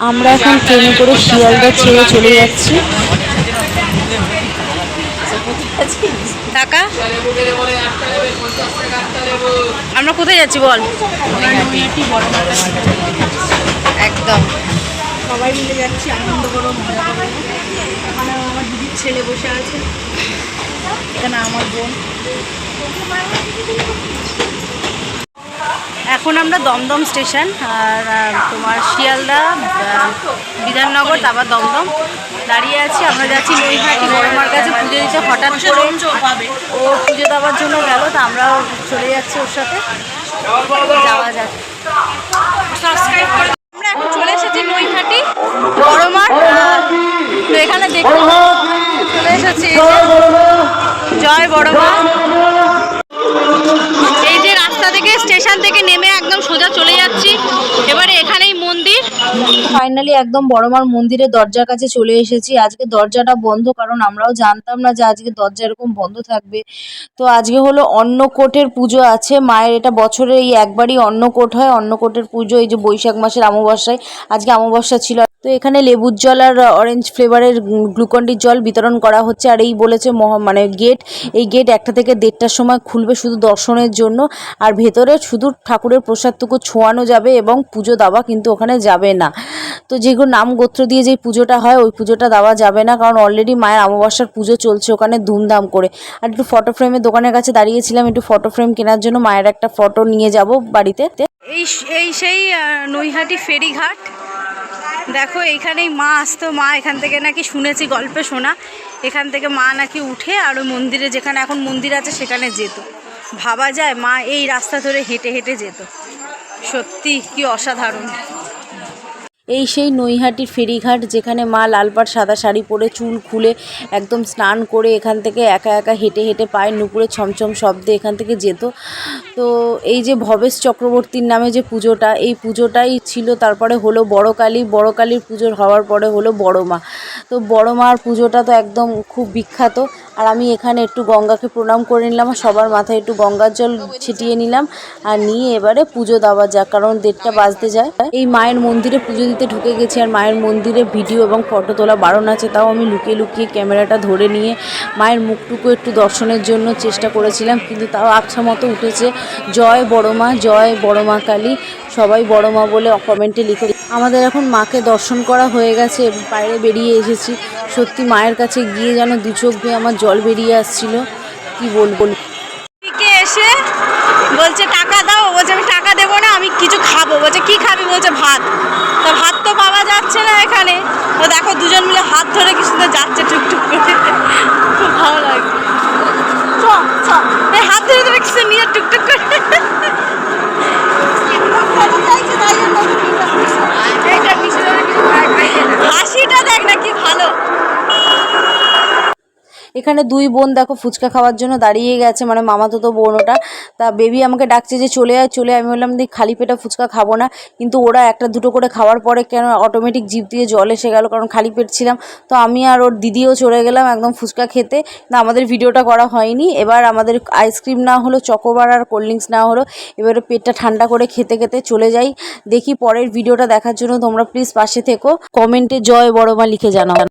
আমরা এখন ট্রেনে করে শিয়ালদা ছেড়ে চলে যাচ্ছি। টাকা আমরা কোথায় যাচ্ছি বল? একদম। সবাই মিলে যাচ্ছি আনন্দ করো মজা করো। এখানে আমার দিদির ছেলে বসে আছে। এখানে আমার বোন। এখন আমরা দমদম স্টেশন আর আর তোমার শিয়ালদা বিধাননগর তারপর দমদম। দাঁড়িয়ে আছি আমরা যাচ্ছি নৈহাটি বড়মার কাছে পুজো দিতে হঠাৎ করে ও পুজো দেওয়ার জন্য গেল তা আমরাও চলে যাচ্ছি ওর সাথে। যাওয়া যাক। সাবস্ক্রাইব করে আমরা এখন চলে এসেছি নৈহাটি বড়মার তো এখানে দেখতে চলে এসেছি জয় বড়মা স্টেশন থেকে নেমে একদম সোজা চলে যাচ্ছি। এবারে এখানেই মন্দির। ফাইনালি একদম বড়মার মন্দিরের দরজার কাছে চলে এসেছি। আজকে দরজাটা বন্ধ, কারণ আমরাও জানতাম না যে আজকে দরজা এরকম বন্ধ থাকবে। তো আজকে হলো অন্নকোটের পুজো আছে। মায়ের এটা বছরে এই একবারই অন্নকোট হয়। অন্নকোটের পুজো এই যে বৈশাখ মাসের অমাবস্যায়। আজকে অমাবস্যা ছিল। তো এখানে লেবুর জল আর অরেঞ্জ ফ্লেভারের গ্লুকন্ডির জল বিতরণ করা হচ্ছে। আর এই বলেছে মানে গেট এই গেট একটা থেকে দেড়টার সময় খুলবে শুধু দর্শনের জন্য। আর ভেতরে শুধু ঠাকুরের প্রসাদটুকু ছোঁয়ানো যাবে এবং পুজো দেওয়া কিন্তু ওখানে যাবে না। তো যেগুলো নাম গোত্র দিয়ে যে পুজোটা হয়, ওই পুজোটা দেওয়া যাবে না। কারণ অলরেডি মায়ের অমাবস্যার পুজো চলছে ওখানে ধুমধাম করে। আর একটু ফটো ফ্রেমের দোকানের কাছে দাঁড়িয়েছিলাম, একটু ফটো ফ্রেম কেনার জন্য। মায়ের একটা ফটো নিয়ে যাব বাড়িতে। এই এই সেই নৈহাটি ফেরিঘাট। দেখো এইখানেই মা আসতো। মা এখান থেকে নাকি শুনেছি গল্পে শোনা। এখান থেকে মা নাকি উঠে আর ওই মন্দিরে, যেখানে এখন মন্দির আছে, সেখানে যেত। ভাবা যায় মা এই রাস্তা ধরে হেঁটে হেঁটে যেত। সত্যি কি অসাধারণ। এই সেই নৈহাটির ফেরিঘাট যেখানে মা লালপাড় সাদা শাড়ি পরে চুল খুলে একদম স্নান করে এখান থেকে একা একা হেঁটে হেঁটে পায়ের নুপুরে ছমছম শব্দে এখান থেকে যেত। তো এই যে ভবেশ চক্রবর্তীর নামে যে পুজোটা, এই পুজোটাই ছিল তারপরে হলো বড় কালী বড় কালীর পুজোর হওয়ার পরে হলো বড় মা তো বড় মার পুজোটা তো একদম খুব বিখ্যাত। আর আমি এখানে একটু গঙ্গাকে প্রণাম করে নিলাম আর সবার মাথায় একটু গঙ্গার জল ছিটিয়ে নিলাম আর নিয়ে এবারে পুজো দেওয়া যাক, কারণ দেড়টা বাজতে যায়। এই মায়ের মন্দিরে পুজো দিতে ঢুকে গেছি আর মায়ের মন্দিরে ভিডিও এবং ফটো তোলা বারণ আছে, তাও আমি লুকিয়ে লুকিয়ে ক্যামেরাটা ধরে নিয়ে মায়ের মুখটুকু একটু দর্শনের জন্য চেষ্টা করেছিলাম, কিন্তু তাও আচ্ছা মতো উঠেছে। জয় বড় মা, জয় বড় মা কালী, সবাই বড় মা বলে কমেন্টে লিখে আমাদের এখন মাকে দর্শন করা হয়ে গেছে, বাইরে বেরিয়ে এসেছি। সত্যি মায়ের কাছে গিয়ে যেন দু চোখ দিয়ে আমার জল বেরিয়ে আসছিল। কি বলব? এসে বলছে, টাকা দাও। বলছে, আমি টাকা দেবো না, আমি কিছু খাব। বলছে, কি খাবি? বলছে, ভাত। তা ভাত তো পাওয়া যাচ্ছে না এখানে। তো দেখো, দুজন মিলে হাত ধরে কি সুন্দর যাচ্ছে টুকটুক করে। খুব ভালো লাগে। হাত ধরে ধরে কিছু নিয়ে টুকটুক করে হাসিটা দেখ না কি ভালো এখানে দুই বোন দেখো ফুচকা খাওয়ার জন্য দাঁড়িয়ে গেছে মানে মামাতো তো বোন ওটা তা বেবি আমাকে ডাকছে যে চলে আয়, চলে আমি বললাম দি খালি পেটে ফুচকা খাব না। কিন্তু ওরা একটা দুটো করে খাওয়ার পরে কেন অটোমেটিক জিপ দিয়ে জল এসে গেল, কারণ খালি পেট ছিলাম। তো আমি আর ওর দিদিও চলে গেলাম একদম ফুচকা খেতে। না, আমাদের ভিডিওটা করা হয়নি। এবার আমাদের আইসক্রিম না হলো চকোবার আর কোল্ড ড্রিঙ্কস না হলো, এবারে পেটটা ঠান্ডা করে খেতে খেতে চলে যাই। দেখি পরের ভিডিওটা দেখার জন্য তোমরা প্লিজ পাশে থেকো। কমেন্টে জয় বড়মা লিখে জানাও।